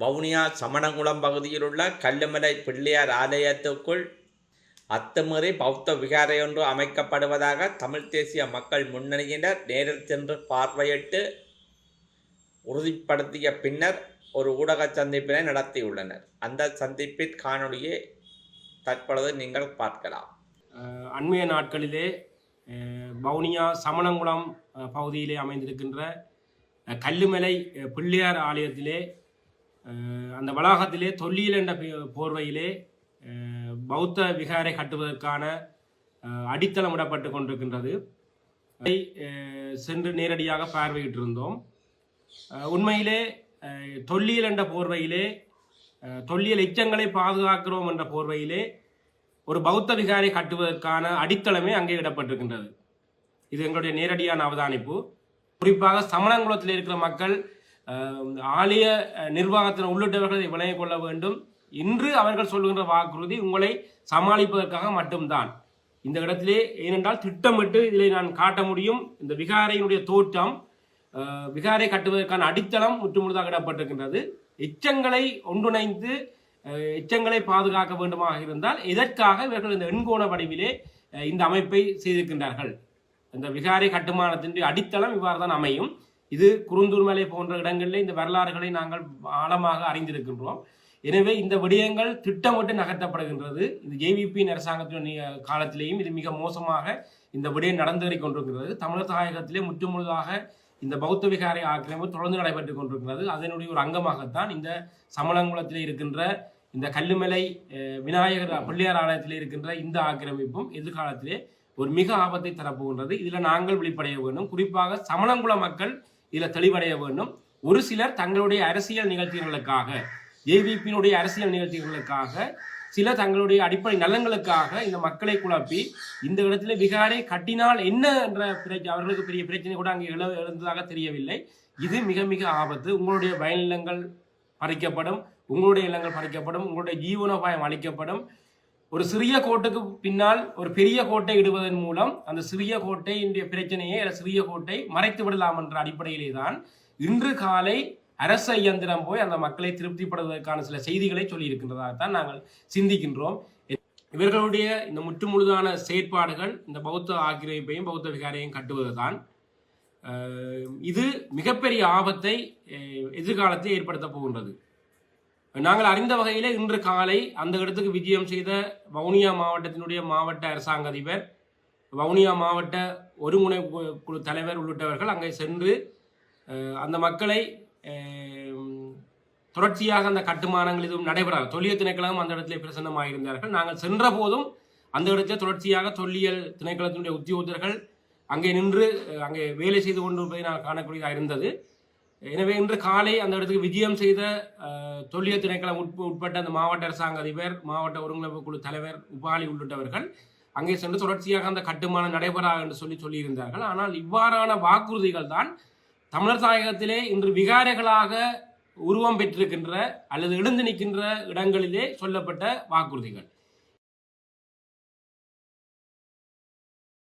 வவுனியா சமணங்குளம் பகுதியில் உள்ள கல்லுமலை பிள்ளையார் ஆலயத்துக்குள் அத்துமீறி பௌத்த விகாரை ஒன்று அமைக்கப்படுவதாக தமிழ் தேசிய மக்கள் முன்னணியினர் நேரில் சென்று பார்வையிட்டு உறுதிப்படுத்திய பின்னர் ஒரு ஊடக சந்திப்பினை நடத்தியுள்ளனர். அந்த சந்திப்பின் காணொளியை தற்பொழுது நீங்கள் பார்க்கலாம். அண்மைய நாட்களிலே வவுனியா சமணங்குளம் பகுதியிலே அமைந்திருக்கின்ற கல்லுமலை பிள்ளையார் ஆலயத்திலே அந்த வளாகத்திலே தொல்லியல் என்ற போர்வையிலே பௌத்த விகாரை கட்டுவதற்கான அடித்தளம் இடப்பட்டு கொண்டிருக்கின்றது. அதை சென்று நேரடியாக பார்வையிட்டிருந்தோம். உண்மையிலே தொல்லியல் என்ற போர்வையிலே தொல்லியல் எச்சங்களை பாதுகாக்கிறோம் என்ற போர்வையிலே ஒரு பௌத்த விகாரை கட்டுவதற்கான அடித்தளமே அங்கே இடப்பட்டிருக்கின்றது. இது எங்களுடைய நேரடியான அவதானிப்பு. குறிப்பாக சமணங்குளத்தில் இருக்கிற மக்கள் ஆலய அஹ், நிர்வாகத்தின் உள்ளிட்டவர்களை விளங்கிக் கொள்ள வேண்டும். இன்று அவர்கள் சொல்லுகின்ற வாக்குறுதி உங்களை சமாளிப்பதற்காக மட்டும்தான். இந்த இடத்திலே ஏனென்றால் திட்டமிட்டு இதில் நான் காட்ட முடியும். இந்த விகாரையினுடைய தோற்றம் விகாரை கட்டுவதற்கான அடித்தளம் முற்றுமுழுதாக இடப்பட்டிருக்கின்றது எச்சங்களை ஒன்றிணைந்து எச்சங்களை பாதுகாக்க வேண்டுமாக இருந்தால் எதற்காக இவர்கள் இந்த எண்கோண வடிவிலே இந்த அமைப்பை செய்திருக்கின்றார்கள்? இந்த விகாரை கட்டுமானத்தின் அடித்தளம் இவ்வாறு தான் அமையும். இது குருந்தூர்மலை போன்ற இடங்களில் இந்த வரலாறுகளை நாங்கள் ஆழமாக அறிந்திருக்கின்றோம். எனவே இந்த விடயங்கள் திட்டமிட்டு நகர்த்தப்படுகின்றது. இந்த ஜேவிபியின் அரசாங்கத்தின் காலத்திலேயும் இது மிக மோசமாக இந்த விடயம் நடந்தேறிக் கொண்டிருக்கிறது தமிழர் தாயகத்திலே முற்றுமுழுதாக இந்த பௌத்த விகாரை ஆக்கிரமிப்பு தொடர்ந்து நடைபெற்றுக் கொண்டிருக்கிறது அதனுடைய ஒரு அங்கமாகத்தான் இந்த சமலங்குளத்தில் இருக்கின்ற இந்த கல்லுமலை விநாயகர் பிள்ளையார் ஆலயத்தில் இருக்கின்ற இந்த ஆக்கிரமிப்பும் எதிர்காலத்திலே ஒரு மிக ஆபத்தை தரப்போகின்றது. இதில் நாங்கள் வெளிப்படைய வேண்டும். குறிப்பாக சமணங்குள மக்கள் இதில் தெளிவடைய வேண்டும். ஒரு சிலர் தங்களுடைய அரசியல் நிகழ்ச்சிகளுக்காக ஏவிபியினுடைய அரசியல் நிகழ்ச்சிகளுக்காக சில தங்களுடைய அடிப்படை நலன்களுக்காக இந்த மக்களை குழப்பி இந்த இடத்துல விகாரை கட்டினால் என்ன என்ற பிரச்சனை அவர்களுக்கு பெரிய பிரச்சனை கூட அங்கே எழு எழுந்ததாக தெரியவில்லை. இது மிக மிக ஆபத்து. உங்களுடைய வயநிலங்கள் பறிக்கப்படும் உங்களுடைய நிலங்கள் பறிக்கப்படும் உங்களுடைய ஜீவனோபாயம் அளிக்கப்படும் ஒரு சிறிய கோட்டுக்கு பின்னால் ஒரு பெரிய கோட்டை இடுவதன் மூலம் அந்த சிறிய கோட்டையினுடைய பிரச்சனையை சிறிய கோட்டை மறைத்து விடலாம் என்ற அடிப்படையிலே தான் இன்று காலை அரச இயந்திரம் போய் அந்த மக்களை திருப்திப்படுவதற்கான சில செய்திகளை சொல்லியிருக்கின்றதாகத்தான் நாங்கள் சிந்திக்கின்றோம். இவர்களுடைய இந்த முற்றுமுழுதான செயற்பாடுகள் இந்த பௌத்த ஆக்கிரமிப்பையும் பௌத்த விகாரையும் கட்டுவதுதான். தான் இது மிகப்பெரிய ஆபத்தை எதிர்காலத்தை எதிர்காலத்தில் ஏற்படுத்த போகின்றது. நாங்கள் அறிந்த வகையிலே இன்று காலை அந்த இடத்துக்கு விஜயம் செய்த வவுனியா மாவட்டத்தினுடைய மாவட்ட அரசாங்க அதிபர் வவுனியா மாவட்ட ஒருங்கிணைப்பு கு- குழு தலைவர் உள்ளிட்டவர்கள் அங்கே சென்று அந்த மக்களை தொடர்ச்சியாக அந்த கட்டுமானங்கள் எதுவும் நடைபெறாது. தொல்லியல் திணைக்களம் அந்த இடத்துல பிரசன்னமாக இருந்தார்கள் நாங்கள் சென்ற போதும் அந்த இடத்துல தொடர்ச்சியாக தொல்லியல் திணைக்களத்தினுடைய உத்தியோகத்தர்கள் அங்கே நின்று அங்கே வேலை செய்து கொண்டு நான் காணக்கூடியதாக இருந்தது. எனவே இன்று காலை அந்த இடத்துக்கு விஜயம் செய்த தொல்லிய திணைக்களம் உட்ப உட்பட்ட அந்த மாவட்ட அரசாங்க அதிபர் மாவட்ட ஒருங்கிணைப்பு குழு தலைவர் உபாலி உள்ளிட்டவர்கள் அங்கே சென்று தொடர்ச்சியாக அந்த கட்டுமானம் நடைபெறா என்று சொல்லி சொல்லியிருந்தார்கள். ஆனால் இவ்வாறான வாக்குறுதிகள் தான் தமிழர் தாயகத்திலே இன்று விகாரைகளாக உருவம் பெற்றிருக்கின்ற அல்லது எழுந்து நிற்கின்ற இடங்களிலே சொல்லப்பட்ட வாக்குறுதிகள்.